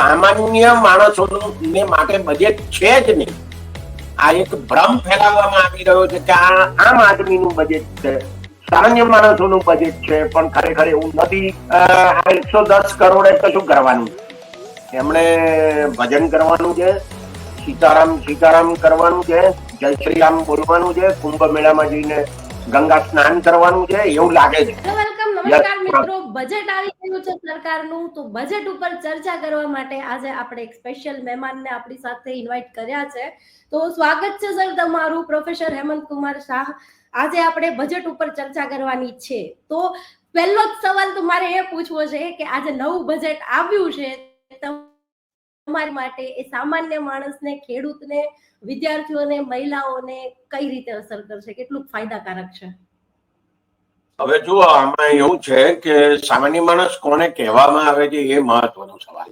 સામાન્ય માણસોનું માટે બજેટ છે જ નહીં. આ એક ભ્રમ ફેલાવવામાં આવી રહ્યો છે કે આ આમ આદમીનું બજેટ છે, સામાન્ય માણસોનું બજેટ છે, પણ ખરેખર એવું નથી. આ એકસો દસ કરોડે કશું કરવાનું? એમણે ભજન કરવાનું છે, સીતારામ સીતારામ કરવાનું છે, જય શ્રી રામ બોલવાનું છે, કુંભ મેળામાં જઈને ગંગા સ્નાન કરવાનું છે, એવું લાગે છે. નમસ્કાર મિત્રો બજેટ આવી ગયું છે સરકારનું તો બજેટ ઉપર ચર્ચા કરવા માટે આજે આપણે એક સ્પેશિયલ મહેમાનને આપણી સાથે ઇન્વાઇટ કર્યા છે. તો સ્વાગત છે સર તમારું પ્રોફેસર હેમંત કુમાર શાહ. આજે આપણે બજેટ ઉપર ચર્ચા કરવાની છે. તો પહેલો જ સવાલ તો મારે એ પૂછવો છે કે આજે નવું બજેટ આવ્યું છે તમારી માટે એ સામાન્ય માણસને ખેડૂતને વિદ્યાર્થીઓને મહિલાઓને કઈ રીતે અસર કરશે? કેટલું ફાયદાકારક છે? હવે જુઓ, આમાં એવું છે કે સામાન્ય માણસ કોને કહેવામાં આવે છે એ મહત્વનો સવાલ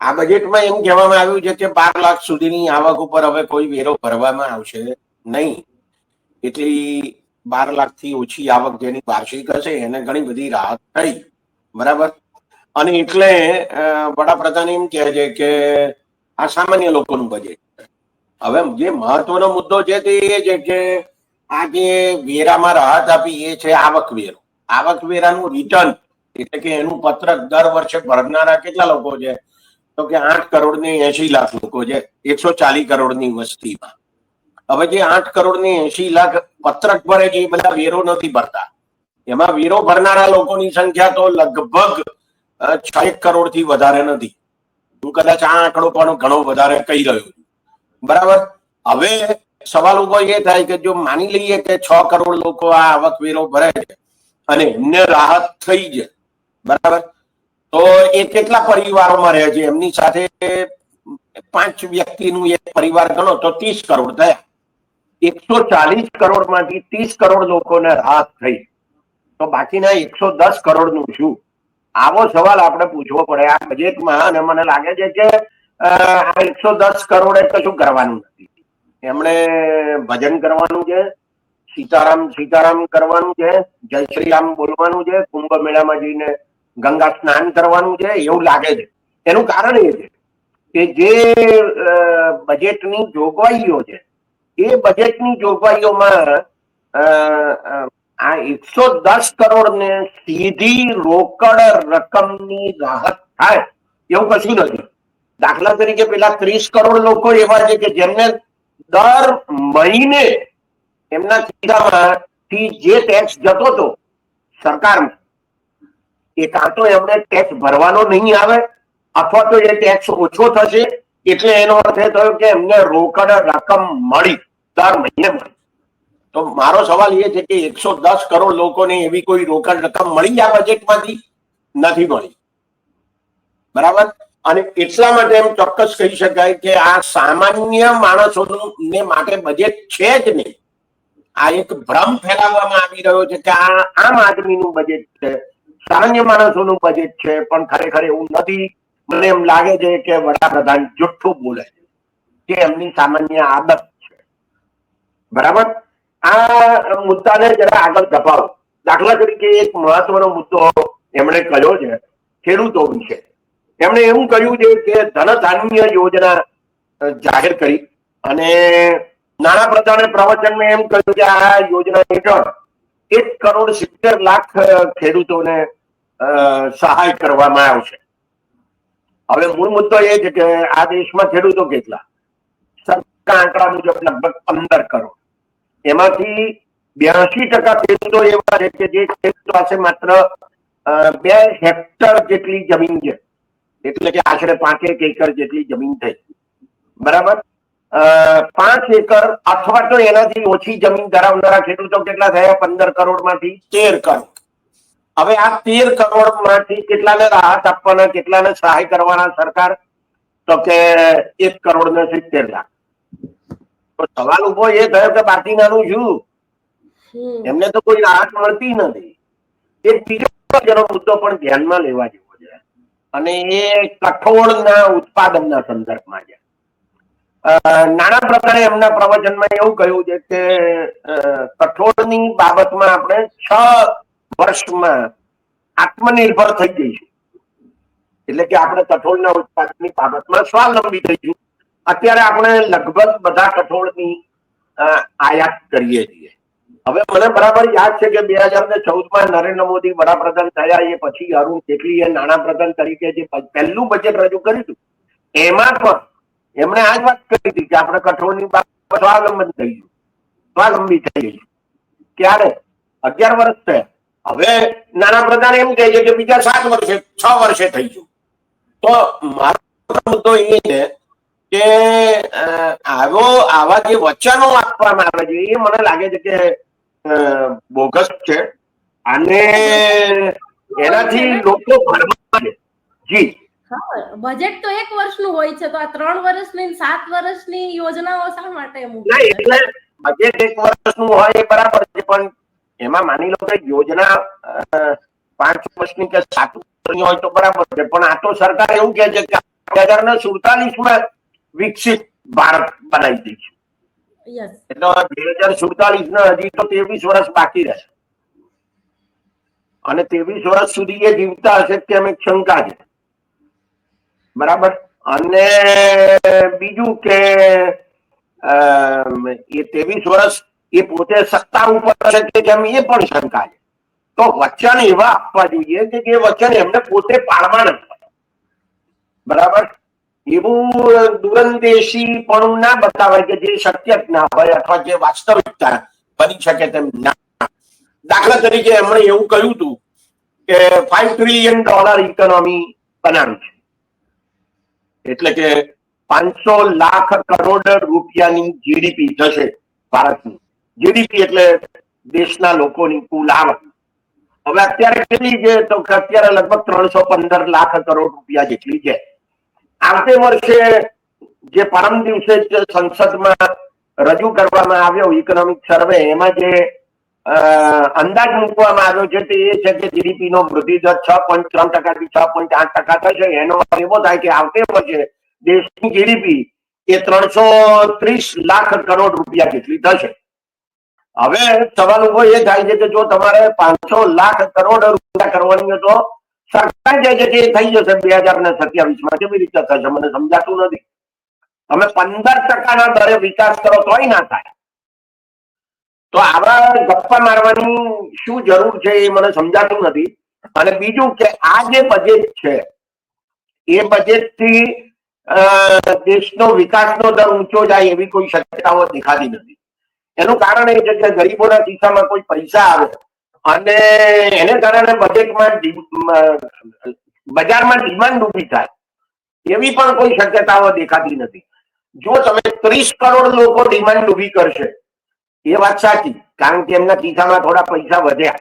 આ બજેટમાં એમ કહેવામાં આવ્યું છે કે બાર લાખ સુધીની આવક ઉપર હવે કોઈ વેરો ભરવામાં આવશે નહીં. એટલી બાર લાખથી ઓછી આવક જેની વાર્ષિક હશે, એને ઘણી બધી રાહત થઈ. બરાબર? અને એટલે વડાપ્રધાન એમ કહે છે કે આ સામાન્ય લોકોનું બજેટ હવે જે મહત્વનો મુદ્દો છે તે એ છે કે આ જે વેરામાં રાહત આપી એ છે આવક વેરો. આવક વેરાનું રિટર્ન એટલે કે એનું પત્રક દર વર્ષે ભરનારા કેટલા લોકો છે? તો કે આઠ કરોડ ને એસી લાખ લોકો છે, એકસો ચાલીસ કરોડની વસ્તીમાં. હવે જે આઠ કરોડ ને એસી લાખ પત્રક ભરે છે, એ બધા વેરો નથી ભરતા. એમાં વેરો ભરનારા લોકોની સંખ્યા તો લગભગ છ એક કરોડથી વધારે નથી. હું કદાચ આ આંકડો પણ ઘણો વધારે કહી રહ્યો છું. બરાબર? હવે સવાલ ઊભો એ થાય કે જો માની લઈએ કે છ કરોડ લોકો આ આવક વેરો ભરે છે અને એમને રાહત થઈ છે બરાબર? તો એ કેટલા પરિવારોમાં રહે છે? એમની સાથે પાંચ વ્યક્તિનું એક પરિવાર ગણો તો ત્રીસ કરોડ થયા. એકસો ચાલીસ કરોડમાંથી ત્રીસ કરોડ લોકોને રાહત થઈ. તો બાકીના એકસો દસ કરોડનું શું? આવો સવાલ આપણે પૂછવો પડે આ બજેટમાં અને મને લાગે છે કે આ એકસો દસ કરોડે કશું કરવાનું નથી? એમણે ભજન કરવાનું છે, સીતારામ સીતારામ કરવાનું છે, જય શ્રી રામ બોલવાનું છે, કુંભ મેળામાં જઈને ગંગા સ્નાન કરવાનું છે, એવું લાગે છે. એનું કારણ એ છે કે જે બજેટની જોગવાઈઓ છે, એ બજેટની જોગવાઈઓમાં આ એકસો દસ કરોડ ને સીધી રોકડ રકમની રાહત થાય, એવું કશું નથી. દાખલા તરીકે પેલા ત્રીસ કરોડ લોકો એવા છે કે જેમને દર મહિને એમના ખિસ્સામાંથી જે ટેક્સ જતો હતો સરકારમાં એ કાં તો એમને ટેક્સ ભરવાનો નહીં આવે અથવા તો એ ટેક્સ ઓછો થશે એટલે એનો અર્થ એ થયો કે એમને રોકડ રકમ મળી, દર મહિને મળી. તો મારો સવાલ એ છે કે એકસો દસ કરોડ લોકોને એવી કોઈ રોકડ રકમ મળી આ બજેટમાંથી નથી મળી. બરાબર? અને એટલા માટે એમ ચોક્કસ કહી શકાય કે આ સામાન્ય માણસોનું માટે બજેટ છે જ નહીં. આ એક ભ્રમ ફેલાવવામાં આવી રહ્યો છે કે આ આમ આદમીનું બજેટ છે, સામાન્ય માણસોનું બજેટ છે, પણ ખરેખર એવું નથી. મને એમ લાગે છે કે વડાપ્રધાન જુઠ્ઠું બોલે છે કે એમની સામાન્ય આદત છે. બરાબર? આ મુદ્દાને જરા આગળ ધપાવો. દાખલા તરીકે એક મહત્વનો મુદ્દો એમણે કહ્યો છે ખેડૂતો વિશે. એમણે એવું કહ્યું છે કે ધનધાન્ય યોજના જાહેર કરી અને નાણાપ્રધાને પ્રવચનમાં એમ કહ્યું કે આ યોજના હેઠળ એક કરોડ સિત્તેર લાખ ખેડૂતોને સહાય કરવામાં આવશે. હવે મૂળ મુદ્દો એ છે કે આ દેશમાં ખેડૂતો કેટલા? સરકાર આંકડા મુજબ લગભગ પંદર કરોડ. એમાંથી બ્યાસી ટકા ખેડૂતો એવા છે કે જે ખેડૂતો પાસે માત્ર બે હેક્ટર જેટલી જમીન છે. એટલે કે આશરે પાંચેક એકર જેટલી જમીન થઈ. બરાબર? પાંચ એકર અથવા તો એનાથી ઓછી જમીન ધરાવનારા ખેડૂતો કેટલા થયા? પંદર કરોડમાંથી તેર કરોડ. હવે આ તેર કરોડમાંથી કેટલાને રાહત આપવાના કેટલાને સહાય કરવાના સરકાર? તો કે એક કરોડ ને સિત્તેર લાખ. સવાલ ઊભો એ થયો કે બાકીનાનું શું? એમને તો કોઈ રાહત મળતી નથી. એક બીજો જેનો મુદ્દો પણ ધ્યાનમાં લેવા જેવો છે અને એ કઠોળના ઉત્પાદનના સંદર્ભમાં છે. નાના પ્રકારે એમના પ્રવચનમાં એવું કહ્યું છે કે કઠોળની બાબતમાં આપણે છ વર્ષમાં આત્મનિર્ભર થઈ જઈશું. એટલે કે આપણે કઠોળના ઉત્પાદનની બાબતમાં સ્વાવલંબી થઈશું. અત્યારે આપણે લગભગ બધા કઠોળની આયાત કરીએ છીએ. હવે મને બરાબર યાદ છે કે બે હજાર ને ચૌદમાં નરેન્દ્ર મોદી વડાપ્રધાન થયા એ પછી અરુણ જેટલીએ નાણાપ્રધાન તરીકે જે પહેલું બજેટ રજૂ કર્યું હતું, એમાં પણ એમણે આ જ વાત કરી હતી કે આપણે કઠોળની બાબત સ્વાવલંબન થઈશું સ્વાવલંબી થઈ ગઈ. ક્યારે અગિયાર વર્ષ થયા. હવે નાણાપ્રધાન એમ કહે છે કે બીજા સાત વર્ષે, છ વર્ષે થઈ ગયું. તો મારો મુદ્દો એ છે કે આવો, આવા જે વચનો આપવામાં આવે છે, એ મને લાગે છે કે બોગસ છે. અને એનાથી લોકો ભરમાં જી. બજેટ તો એક વર્ષનું હોય છે તો આ ત્રણ વર્ષની સાત વર્ષની યોજનાઓ શા માટે? એટલે બજેટ એક વર્ષનું હોય એ બરાબર છે પણ એમાં માની લો કે યોજના પાંચ વર્ષની કે સાત વર્ષની હોય તો બરાબર છે પણ આ તો સરકાર એવું કહે છે કે બે હજાર ને સુડતાલીસમાં વિકસિત ભારત બનાવી દઈશું એટલે બે હજાર સુડતાલીસ ના હજી તો ત્રેવીસ વર્ષ બાકી રહેશે. અને ત્રેવીસ વર્ષ સુધી એ જીવતા હશે કે અમે શંકા છે. બરાબર? અને બીજું કે એ ત્રેવીસ વર્ષ એ પોતે સત્તા ઉપર હશે કે કેમ એ પણ શંકા છે. તો વચન એવા આપવા જોઈએ કે જે વચન એમને પોતે પાડવા નથી. બરાબર? એવું દૂરંદેશી પણ ના બતાવાય કે જે શક્ય જ ના હોય અથવા જે વાસ્તવિકતા બની શકે તેમ ના દાખલા તરીકે એમણે એવું કહ્યું હતું કે ફાઈવ ટ્રિલિયન ડોલર ઇકોનોમી બનાવી છે. એટલે કે પાંચસો લાખ કરોડ રૂપિયાની જીડીપી થશે ભારતની. જીડીપી એટલે દેશના લોકોની કુલ આવક. હવે અત્યારે કેટલી છે? તો અત્યારે લગભગ ત્રણસો પંદર લાખ કરોડ રૂપિયા જેટલી છે. આવતે વર્ષે જે પરમ દિવસે જ સંસદમાં રજૂ કરવામાં આવ્યો ઇકોનોમિક સર્વે એમાં જે અંદાજ મૂકવામાં આવ્યો છે તે એ છે કે જીડીપી નો વૃદ્ધિ છ પોઈન્ટ ત્રણ ટકાથી છ પોઈન્ટ આઠ ટકા થશે. એનો એવો થાય કે આવતે વર્ષે દેશની જીડીપી એ ત્રણસો ત્રીસ લાખ કરોડ રૂપિયા જેટલી થશે. હવે સવાલ ઊભો એ થાય છે કે જો તમારે પાંચસો લાખ કરોડ રૂપિયા કરવાની તો જરૂર છે એ મને સમજાતું નથી. અને બીજું કે આ જે બજેટ છે, એ બજેટથી દેશનો વિકાસનો દર ઊંચો જાય એવી કોઈ શક્યતાઓ દેખાતી નથી. એનું કારણ એ છે કે ગરીબોના ખિસ્સામાં કોઈ પૈસા આવે અને એને કારણે બજેટમાં બજારમાં ડિમાન્ડ ઊભી થાય. એવી પણ કોઈ શક્યતાઓ દેખાતી નથી. જો તમે ત્રીસ કરોડ લોકો ડિમાન્ડ ઊભી કરશે, એ વાત સાચી, કારણ કે એમના ખિસ્સામાં થોડા પૈસા વધ્યા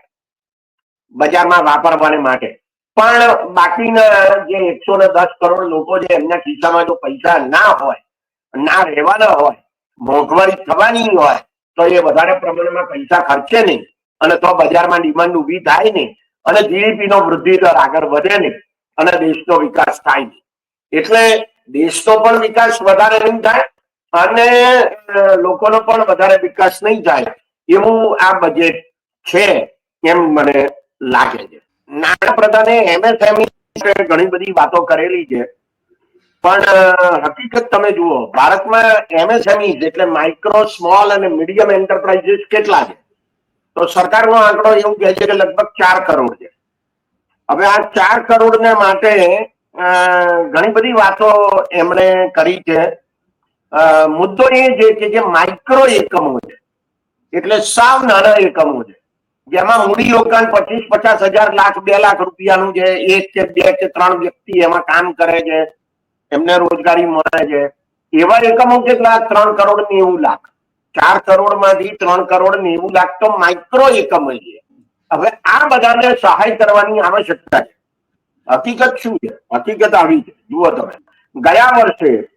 બજારમાં વાપરવાને માટે. પણ બાકીના જે એકસો ને દસ કરોડ લોકો છે એમના ખિસ્સામાં જો પૈસા ના હોય, ના રહેવાના હોય, મોંઘવારી થવાની હોય, તો એ વધારે પ્રમાણમાં પૈસા ખર્ચે નહીં. અને તો બજારમાં ડિમાન્ડ ઊભી થાય નહીં. અને જીડીપી નો વૃદ્ધિ દર આગળ વધે નહીં. અને દેશનો વિકાસ થાય નહીં. એટલે દેશનો પણ વિકાસ વધારે નહીં થાય અને લોકોનો પણ વધારે વિકાસ નહીં થાય એવું આ બજેટ છે એમ મને લાગે છે. નાણાપ્રધાને એમએસએમઈ ઘણી બધી વાતો કરેલી છે. પણ હકીકત તમે જુઓ, ભારતમાં એમએસએમઈ એટલે માઇક્રો સ્મોલ અને મીડિયમ એન્ટરપ્રાઇઝીસ કેટલા છે? તો સરકારનો આંકડો એવું કહે છે કે લગભગ ચાર કરોડ છે. હવે આ ચાર કરોડ ને માટે ઘણી બધી વાતો એમણે કરી છે. મુદ્દો એ છે કે જે માઇક્રો એકમો છે, એટલે સાવ નાના એકમો છે. જેમાં મૂડી રોકાણ પચીસ, પચાસ હજાર લાખ, બે લાખ રૂપિયાનું છે એક કે બે કે ત્રણ વ્યક્તિ એમાં કામ કરે છે, એમને રોજગારી મળે છે. એવા એકમો કેટલા? ત્રણ કરોડ નેવું લાખ. ચાર કરોડમાંથી ત્રણ કરોડ નેવું લાખ તો માઇક્રો એકમ છે હવે આ બધાને સહાય કરવાની આવશ્યકતા છે. હકીકત શું છે? હકીકત આવી છે. જુઓ તમે. ગયા વર્ષે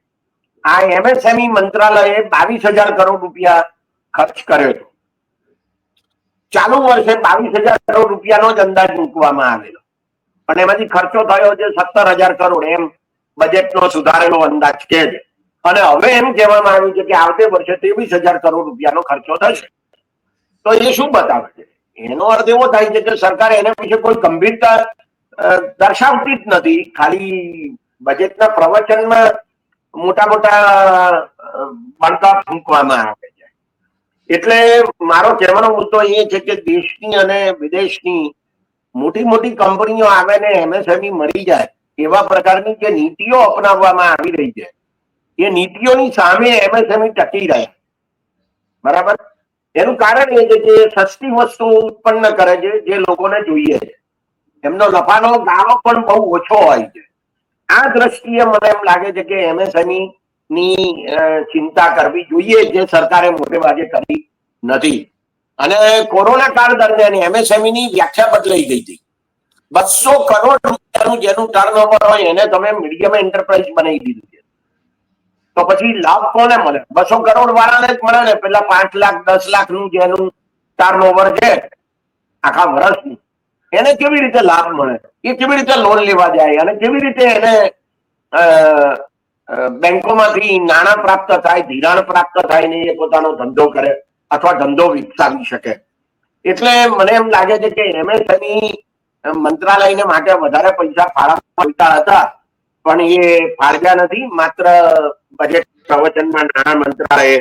આ એમએસએમઈ મંત્રાલયે બાવીસ હજાર કરોડ રૂપિયા ખર્ચ કર્યો હતો. ચાલુ વર્ષે બાવીસ હજાર કરોડ રૂપિયાનો જ અંદાજ મૂકવામાં આવેલો. પણ એમાંથી ખર્ચો થયો છે સત્તર હજાર કરોડ. એમ બજેટનો સુધારેલો અંદાજ કે છે. અને હવે એમ કહેવામાં આવ્યું છે કે આવતે વર્ષે ત્રેવીસ હજાર કરોડ રૂપિયાનો ખર્ચો થશે. તો એ શું બતાવે છે? એનો અર્થ એવો થાય છે કે સરકાર એના વિશે કોઈ ગંભીરતા દર્શાવતી જ નથી. ખાલી બજેટના પ્રવચનમાં મોટા મોટા બળતા ફૂંકવામાં આવે છે. એટલે મારો કહેવાનો મુદ્દો એ છે કે દેશની અને વિદેશની મોટી મોટી કંપનીઓ આવે ને એમએસએમઈ મળી જાય એવા પ્રકારની જે નીતિઓ અપનાવવામાં આવી રહી છે. એ નીતિઓની સામે એમએસએમઈ ટકી રહે. બરાબર? એનું કારણ એ છે કે સસ્તી વસ્તુ ઉત્પન્ન કરે છે, જે લોકોને જોઈએ છે. એમનો નફાનો ગાળો પણ બહુ ઓછો હોય છે. આ દ્રષ્ટિએ મને એમ લાગે છે કે એમએસએમઈ ની ચિંતા કરવી જોઈએ જે સરકારે મોટે ભાગે કરી નથી. અને કોરોના કાળ દરમિયાન એમએસએમઈ ની વ્યાખ્યા બદલાઈ ગઈ હતી. બસો કરોડ રૂપિયાનું જેનું ટર્નઓવર હોય એને તમે મીડિયમ એન્ટરપ્રાઇઝ બનાવી દીધું. તો પછી લાભ કોને મળે? બસો કરોડ વાળાને જ મળે ને? પેલા પાંચ લાખ, દસ લાખનું જેનું ટર્નઓવર છે, આખા વર્ષનું. એને કેવી રીતે લાભ મળે? એ કેવી રીતે લોન લેવા જાય? અને કેવી રીતે એને બેંકોમાંથી નાણાં પ્રાપ્ત થાય, ધિરાણ પ્રાપ્ત થાય ને એ પોતાનો ધંધો કરે અથવા ધંધો વિકસાવી શકે. એટલે મને એમ લાગે છે કે એમએસએમઈ મંત્રાલયને માટે વધારે પૈસા ફાળવતા હતા. પણ એ ફાળવ્યા નથી, માત્ર બજેટ પ્રવચનમાં નાણા મંત્રાલયે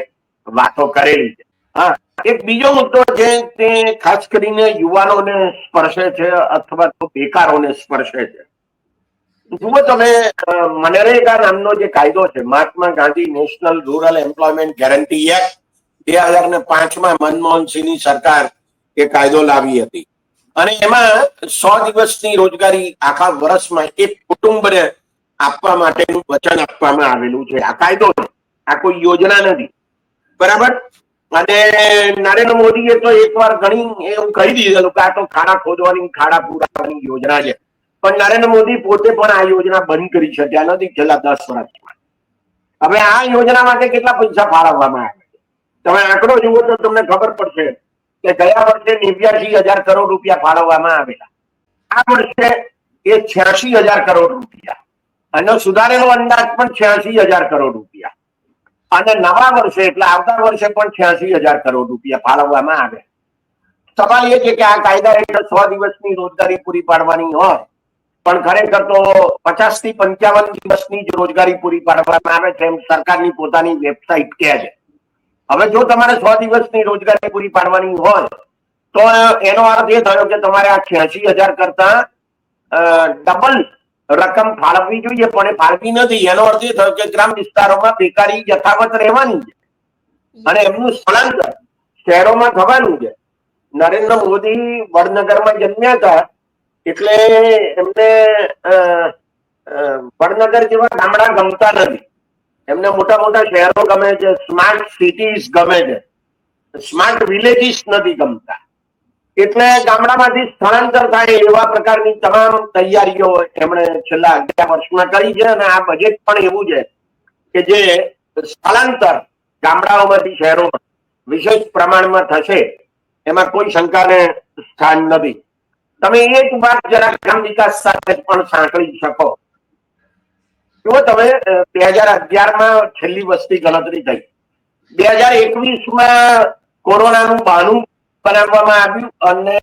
વાતો કરેલી છે. હા, એક બીજો મુદ્દો છે તે ખાસ કરીને યુવાનોને સ્પર્શે છે અથવા તો બેકારોને સ્પર્શે છે. જુઓ તમે મનરેગા નામનો જે કાયદો છે, Mahatma Gandhi national rural employment guarantee act, બે હજાર ને પાંચમાં મનમોહન સિંહની સરકાર એ કાયદો લાવી હતી. અને એમાં સો દિવસની રોજગારી આખા વર્ષમાં એક કુટુંબને આપવા માટેનું વચન આપવામાં આવેલું છે. આ કાયદો આ કોઈ યોજના નથી. બરાબર? અને નરેન્દ્ર મોદીએ તો એકવાર ઘણી એવું કહી દીધેલું કે આ તો ખાડા ખોદવાની, ખાડા પૂરાવાની યોજના છે. પણ નરેન્દ્ર મોદી પોતે પણ આ યોજના બંધ કરી શક્યા નથી છેલ્લા દસ વર્ષમાં હવે આ યોજના માટે કેટલા પૈસા ફાળવવામાં આવે છે? તમે આંકડો જુઓ તો તમને ખબર પડશે કે ગયા વર્ષે નેવ્યાસી હજાર કરોડ રૂપિયા ફાળવવામાં આવેલા. આ વર્ષે એ છ્યાસી હજાર કરોડ રૂપિયા. અને સુધારેલો અંદાજ પણ છ્યાસી હજાર કરોડ રૂપિયા. અને નવા વર્ષે, એટલે આવતા વર્ષે પણ છ્યાસી હજાર કરોડ રૂપિયા ફાળવવામાં આવે. સવાલ એ છે કે આ કાયદા હેઠળ સો દિવસની રોજગારી પૂરી પાડવાની હોય, પણ ખરેખર તો પચાસથી પંચાવન દિવસની જ રોજગારી પૂરી પાડવામાં આવે છે એમ સરકારની પોતાની વેબસાઇટ કહે છે. હવે જો તમારે સો દિવસની રોજગારી પૂરી પાડવાની હોય, તો એનો અર્થ એ થયો કે તમારે આ છ્યાસી હજાર કરતા ડબલ રકમ ફાળવવી જોઈએ, પણ એ ફાળવી નથી એનો અર્થ એ થયો કે ગ્રામ વિસ્તારોમાં બેકારી યથાવત રહેવાની છે. અને એમનું સ્થળાંતર શહેરોમાં થવાનું છે. નરેન્દ્ર મોદી વડનગરમાં જન્મ્યા હતા, એટલે એમને વડનગર જેવા ગામડા ગમતા નથી. એમને મોટા મોટા શહેરો ગમે છે, સ્માર્ટ સિટીઝ ગમે છે. સ્માર્ટ વિલેજીસ નથી ગમતા. એટલે ગામડામાંથી સ્થળાંતર થાય એવા પ્રકારની તમામ તૈયારીઓ એમણે છેલ્લા અગિયાર વર્ષમાં કરી છે અને આ બજેટ પણ એવું છે કે જે સ્થળાંતર ગામડાઓમાંથી શહેરોમાં વિશેષ પ્રમાણમાં થશે, એમાં કોઈ શંકાને સ્થાન નથી. તમે એક વાત જરા ગ્રામ વિકાસ સાથે પણ સાંકળી શકો. જો તમે બે હજાર અગિયારમાં છેલ્લી વસ્તી ગણતરી થઈ. બે હજાર એકવીસમાં કોરોનાનું બહાનું બનાવવામાં આવ્યું અને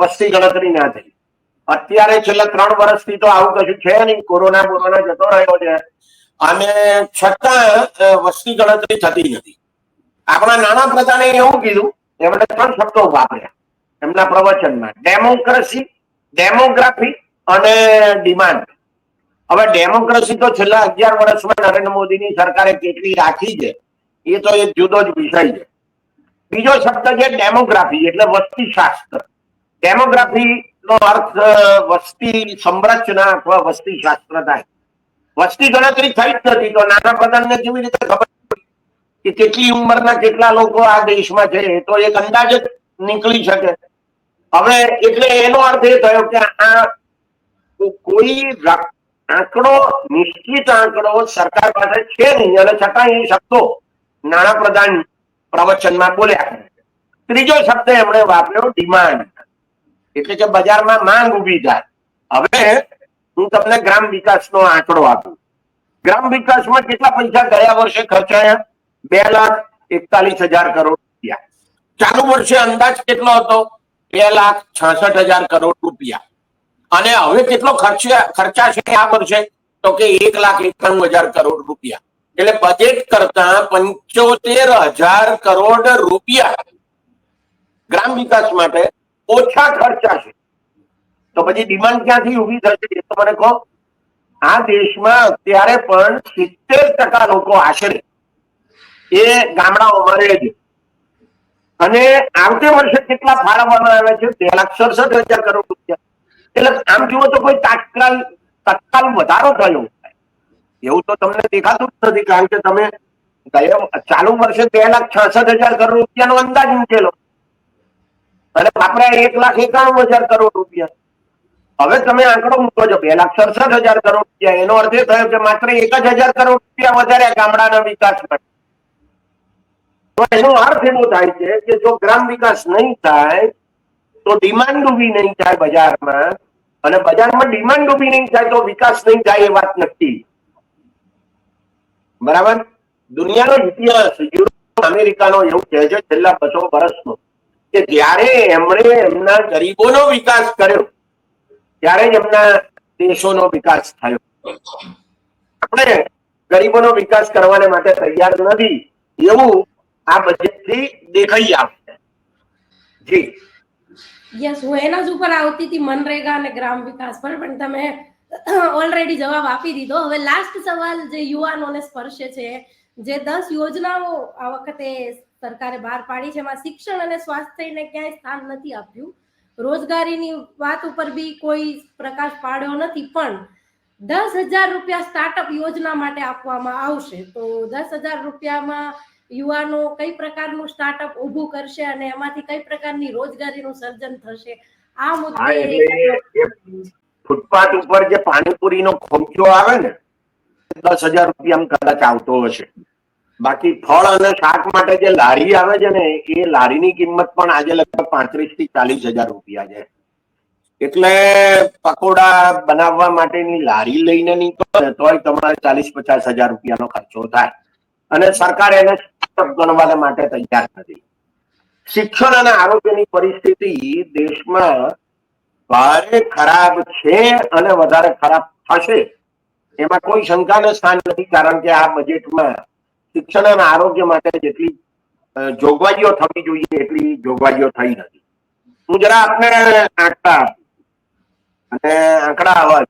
વસ્તી ગણતરી ના થઈ. અત્યારે છેલ્લા ત્રણ વર્ષથી તો આવું કશું છે નહીં. કોરોના બોરોના જતો રહ્યો છે. અને છતાં વસ્તી ગણતરી થતી નથી. આપણા નાના પ્રધાને એવું કીધું, એમણે ત્રણ શબ્દો વાપર્યા. એમના પ્રવચનમાં ડેમોક્રેસી ડેમોગ્રાફી અને ડિમાન્ડ હવે ડેમોક્રેસી તો છેલ્લા અગિયાર વર્ષમાં નરેન્દ્ર મોદીની સરકારે કેટલી રાખી છે, એ તો એક જુદો જ વિષય છે. બીજો શબ્દ છે ડેમોગ્રાફી, એટલે વસ્તી શાસ્ત્ર ડેમોગ્રાફી નો અર્થ વસ્તી સંરચના અથવા વસ્તી શાસ્ત્ર થાય. વસ્તી ગણતરી થઈ જ નથી, તો નાના પ્રધાનને કેવી રીતે ખબર કે કેટલી ઉંમરના કેટલા લોકો આ દેશમાં છે તો એક અંદાજ જ નીકળી શકે. હવે, એટલે એનો અર્થ એ થયો કે આ કોઈ આંકડો, નિશ્ચિત આંકડો સરકાર પાસે છે નહીં, અને છતાં એ શબ્દો નાણાપ્રધાન પ્રવચનમાં બોલ્યા ત્રીજો શબ્દ એમણે વાપર્યો, ડિમાન્ડ. એટલે કે બજારમાં માંગ ઊભી થાય. હવે હું તમને ગ્રામ વિકાસનો આંકડો આપું. ગ્રામ વિકાસમાં કેટલા પૈસા ગયા વર્ષે ખર્ચાયા? બે લાખ એકતાલીસ હજાર કરોડ રૂપિયા. ચાલુ વર્ષે અંદાજ કેટલો હતો? બે લાખ છાસઠ હજાર કરોડ રૂપિયા. અને હવે કેટલો ખર્ચ ખર્ચા છે આ વર્ષે? તો કે એક લાખ એકાણું હજાર કરોડ રૂપિયા. એટલે બજેટ કરતા પંચોતેર હજાર કરોડ રૂપિયા ગ્રામ વિકાસ માટે ઓછા ખર્ચાશે તો પછી ડિમાન્ડ ક્યાંથી ઊભી થશે એ તો મને કહો. આ દેશમાં અત્યારે પણ સિત્તેર ટકા લોકો આશરે એ ગામડાઓમાં રહે છે. અને આવતે વર્ષે કેટલા ફાળવવામાં આવ્યા છે? બે લાખ સડસઠ હજાર કરોડ રૂપિયા. એટલે આમ જુઓ તો કોઈ તાત્કાલ, તત્કાલ વધારો થયો. એવું તો તમને દેખાતું જ નથી, કારણ કે તમે ચાલુ વર્ષે બે લાખ છસઠ હજાર કરોડ રૂપિયાનો અંદાજ મૂકેલો. અને વાપર્યા એક લાખ એકાણું હજાર કરોડ રૂપિયા. હવે તમે આંકડો મૂકો છો, બે લાખ સડસઠ હજાર કરોડ રૂપિયા. એનો અર્થ એ થયો કે માત્ર એક જ હજાર કરોડ રૂપિયા વધાર્યા ગામડાના વિકાસ માટે. તો એનો અર્થ એવો થાય છે કે જો ગ્રામ વિકાસ નહીં થાય, તો ડિમાન્ડ ઊભી નહીં થાય બજારમાં. અને બજારમાં ડિમાન્ડ ઊભી નહીં થાય, તો વિકાસ નહીં થાય એ વાત નક્કી. બરાબર? દુનિયાનો ઇતિહાસ, યુરોપ, અમેરિકાનો એવું કહે છે છેલ્લા બસો વર્ષનો કે જ્યારે એમણે એમના ગરીબોનો વિકાસ કર્યો, ત્યારે જ એમના દેશોનો વિકાસ થયો. આપણે ગરીબોનો વિકાસ કરવાને માટે તૈયાર નથી એવું આ બજેટથી દેખાઈ આવશે જી. યસ હું એના જ ઉપર આવતી હતી મનરેગા અને ગ્રામ વિકાસ પર, પણ તમે ઓલરેડી જવાબ આપી દીધો. હવે લાસ્ટ સવાલ જે યુવાનોને સ્પર્શે છે, જે દસ યોજનાઓ આ વખતે સરકારે બહાર પાડી છે, એમાં શિક્ષણ અને સ્વાસ્થ્યને ક્યાંય સ્થાન નથી આપ્યું. રોજગારીની વાત ઉપર બી કોઈ પ્રકાશ પાડ્યો નથી, પણ દસ હજાર રૂપિયા સ્ટાર્ટઅપ યોજના માટે આપવામાં આવશે. તો દસ હજાર રૂપિયામાં યુવાનો કઈ પ્રકારનું સ્ટાર્ટઅપ ઊભું કરશે અને એમાંથી કઈ પ્રકારની રોજગારીનું સર્જન થશે? આ મુદ્દે ફૂટપાથ ઉપર જે પાણીપુરીનો ખોમચો આવે ને, દસ હજાર રૂપિયા કદાચ આવતો હશે. બાકી ફળ અને શાક માટે જે લારી આવે છે ને, એ લારીની કિંમત પણ આજે લગભગ પાંત્રીસથી ચાલીસ હજાર રૂપિયા છે. એટલે પકોડા બનાવવા માટેની લારી લઈને નીકળો ને, તોય તમારે ચાલીસ પચાસ હજાર રૂપિયાનો ખર્ચો થાય. અને સરકાર એને ગણવા માટે તૈયાર નથી. શિક્ષણ અને આરોગ્યની પરિસ્થિતિ દેશમાં ભારે ખરાબ છે અને વધારે ખરાબ થશે. એમાં કોઈ શંકાને સ્થાન નથી, કારણ કે આ બજેટમાં શિક્ષણ અને આરોગ્ય માટે જેટલી જોગવાઈઓ થવી જોઈએ, એટલી જોગવાઈઓ થઈ નથી. હું જરા આપને આંકડા અને આંકડા આવા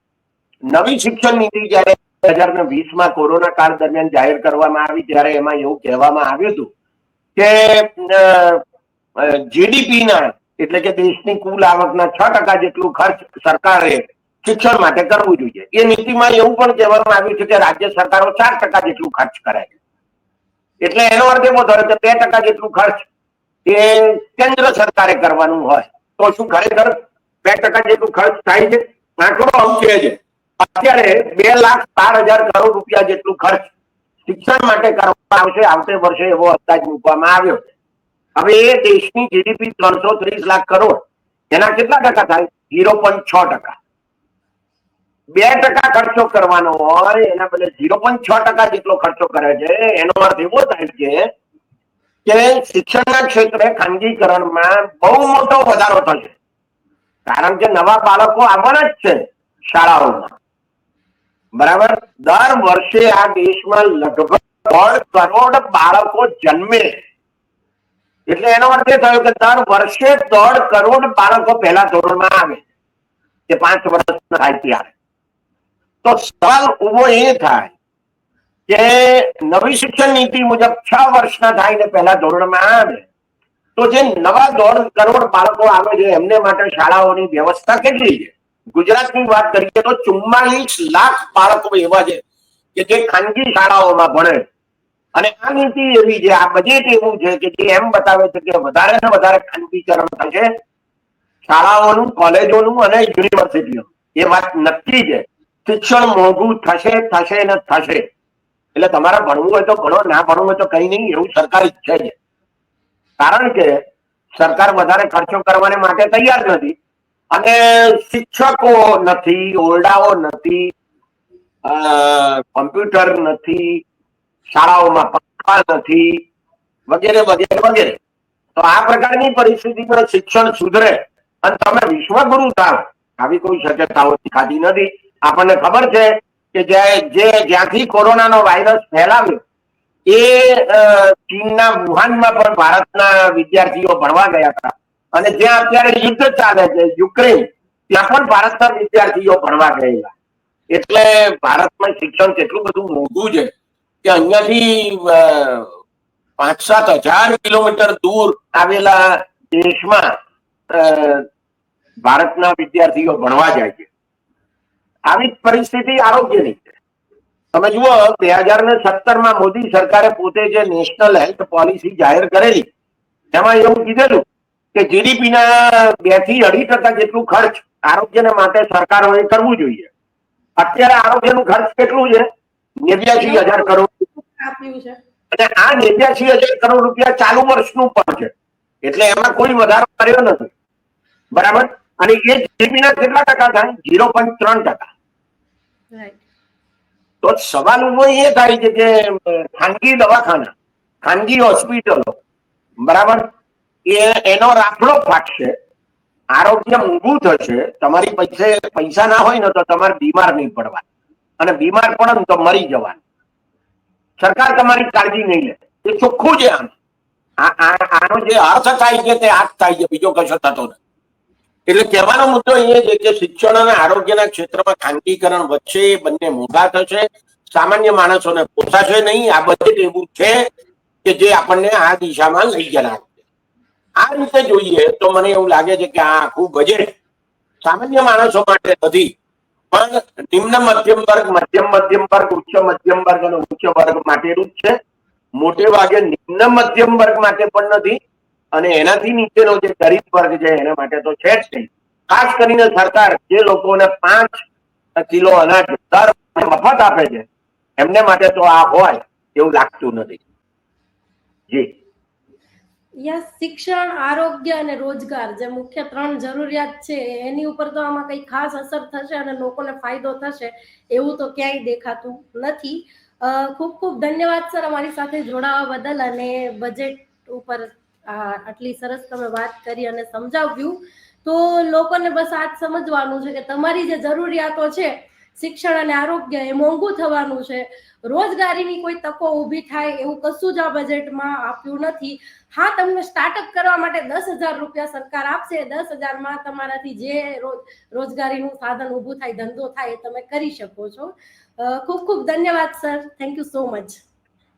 નવી શિક્ષણ નીતિ જયારે બે હજાર ને વીસમાં કોરોના કાળ દરમિયાન જાહેર કરવામાં આવી, ત્યારે એમાં એવું કહેવામાં આવ્યું હતું કે જીડીપી ના એટલે કે દેશની કુલ આવકના છ ટકા જેટલું ખર્ચ સરકારે શિક્ષણ માટે કરવું જોઈએ. એ નીતિમાં એવું પણ કહેવામાં આવ્યું છે કે રાજ્ય સરકારો ચાર ટકા જેટલું ખર્ચ કરે એટલે એનો અર્થ એવો થયો કે બે ટકા જેટલું ખર્ચ એ કેન્દ્ર સરકારે કરવાનું હોય. તો શું ખરેખર બે ટકા જેટલું ખર્ચ થાય છે? આંકડો આવું છે. અત્યારે બે લાખ બાર હજાર કરોડ રૂપિયા જેટલું ખર્ચ શિક્ષણ માટે કરવામાં આવશે. આવતે વર્ષે એવો અંદાજ મૂકવામાં આવ્યો છે. હવે એ દેશની જીડીપી ત્રણસો ત્રીસ લાખ કરોડ, એના કેટલા ટકા થાય? ઝીરો પોઈન્ટ છ ટકા. બે ટકા ખર્ચો કરવાનો હોય, એના બદલે ઝીરો પોઈન્ટ છ ટકા જેટલો ખર્ચો કરે છે, એનો અર્થ એવો થાય છે કે શિક્ષણના ક્ષેત્રે ખાનગીકરણમાં બહુ મોટો વધારો થશે. કારણ કે નવા બાળકો આવવાના જ છે શાળાઓમાં. બરાબર? દર વર્ષે આ દેશમાં લગભગ દોઢ કરોડ બાળકો જન્મે એટલે એનો અર્થ એ થયો કે દર વર્ષે દોઢ કરોડ બાળકો પહેલા ધોરણમાં આવે. કે પાંચ વર્ષ થાય ત્યારે તો સવાલ ઊભો એ થાય કે નવી શિક્ષણ નીતિ મુજબ છ વર્ષના થાય ને પહેલા ધોરણમાં આવે. તો જે નવા દોઢ કરોડ બાળકો આવે છે, એમને માટે શાળાઓની વ્યવસ્થા કેટલી છે? ગુજરાતની વાત કરીએ તો ચુમ્માલીસ લાખ બાળકો એવા છે કે જે ખાનગી શાળાઓમાં ભણે. અને આ નીતિ એવી છે, આ બધી એવું છે કે જે એમ બતાવે છે કે વધારે ને વધારે ખાનગીકરણ થશે શાળાઓનું, કોલેજોનું અને યુનિવર્સિટીઓ. એ વાત નક્કી છે. શિક્ષણ મોંઘું થશે થશે ને થશે. એટલે તમારે ભણવું હોય તો ભણો, ના ભણવું હોય તો કઈ નહીં, એવું સરકાર ઈચ્છે છે. કારણ કે સરકાર વધારે ખર્ચો કરવાને માટે તૈયાર નથી. અને શિક્ષકો નથી, ઓરડાઓ નથી કોમ્પ્યુટર નથી શાળાઓમાં પંખા નથી, વગેરે વગેરે વગેરે. તો આ પ્રકારની પરિસ્થિતિમાં શિક્ષણ સુધરે અને તમે વિશ્વગુરુ થાવ, આવી કોઈ શક્યતાઓ દેખાતી નથી. આપણને ખબર છે કે જે જે જ્યાંથી કોરોનાનો વાયરસ ફેલાવ્યો, એ ચીનના વુહાનમાં પણ ભારતના વિદ્યાર્થીઓ ભણવા ગયા હતા. અને જ્યાં અત્યારે યુદ્ધ ચાલે છે, યુક્રેન, ત્યાં પણ ભારતના વિદ્યાર્થીઓ ભણવા ગયેલા. એટલે ભારતમાં શિક્ષણ કેટલું બધું મોટું છે. કે અહીંયાથી પાંચ સાત હજાર કિલોમીટર દૂર આવેલા દેશમાં ભારતના વિદ્યાર્થીઓ ભણવા જાય છે. આવી પરિસ્થિતિ આરોગ્યની છે. તમે જુઓ, બે હજાર ને સત્તરમાં મોદી સરકારે પોતે જે નેશનલ હેલ્થ પોલિસી જાહેર કરેલી એમાં એવું કીધેલું કે જીડીપી ના બેથી અઢી ટકા જેટલું ખર્ચ આરોગ્યને માટે સરકારોએ કરવું જોઈએ. અત્યારે આરોગ્યનું ખર્ચ કેટલું છે? નેવ્યાસી હજાર કરોડ આપ્યું છે. અને આ નેવ્યાસી હજાર કરોડ રૂપિયા ચાલુ વર્ષનું પણ છે. એટલે એમાં કોઈ વધારો કર્યો નથી. બરાબર? અને એ જીડીપી ના કેટલા ટકા થાય? ઝીરો પોઈન્ટ ત્રણ ટકા. તો સવાલ ઊભો એ થાય છે કે ખાનગી દવાખાના ખાનગી હોસ્પિટલો બરાબર? એ એનો રાફડો ફાટશે આરોગ્ય ઊંઘું થશે તમારી પૈસે પૈસા ના હોય ને તો તમારે બીમાર નહીં પડવા અને બીમાર પડે તો મરી જવાનું. સરકાર તમારી કાળજી નહીં લે. એ ચોખ્ખું છે આમ આનો જે અર્થ થાય છે તે આર્થ થાય છે, બીજો કશો થતો નથી. એટલે કહેવાનો મુદ્દો એ છે કે શિક્ષણ અને આરોગ્યના ક્ષેત્રમાં ખાનગીકરણ એ બંને મોટા થશે, સામાન્ય માણસોને પોસાશે નહીં, આ બજેટ એવું છે કે જે આપણને આ દિશામાં લઈ જનાર આ રીતે જોઈએ તો મને એવું લાગે છે કે આ આખું બજેટ સામાન્ય માણસો માટે નથી. પણ નિમ્ન મધ્યમ વર્ગ, મધ્યમ મધ્યમ વર્ગ, ઉચ્ચ મધ્યમ વર્ગ અને ઉચ્ચ વર્ગ માટેનું જ છે. મોટે ભાગે નિમ્ન મધ્યમ વર્ગ માટે પણ નથી અને એનાથી નીચેનો જે ગરીબ વર્ગ છે એના માટે તો છે જ નહીં. ખાસ કરીને સરકાર જે લોકોને પાંચ કિલો અનાજ દર મફત આપે છે, એમને માટે તો આ હોય એવું લાગતું નથી. જી. યસ શિક્ષણ, આરોગ્ય અને રોજગાર જે મુખ્ય ત્રણ જરૂરિયાત છે, એની ઉપર તો આમાં કઈ ખાસ અસર થશે અને લોકોને ફાયદો થશે એવું તો ક્યાંય દેખાતું નથી. ખૂબ ખૂબ ધન્યવાદ સર અમારી સાથે જોડાવા બદલ અને બજેટ ઉપર આટલી સરસ તમે વાત કરી અને સમજાવ્યું. તો લોકોને બસ આ જ સમજવાનું છે કે તમારી જે જરૂરિયાતો છે શિક્ષણ અને આરોગ્ય એ મોંઘું થવાનું છે. રોજગારીની કોઈ તકો ઊભી થાય એવું કશું જ આ બજેટમાં આપ્યું નથી. હા, તમને સ્ટાર્ટઅપ કરવા માટે દસ હજાર રૂપિયા સરકાર આપશે. દસ હજારમાં તમારાથી જે રોજગારીનું સાધન ઊભું થાય, ધંધો થાય એ તમે કરી શકો છો. ખૂબ ખૂબ ધન્યવાદ sir thank you so much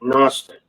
નમસ્તે.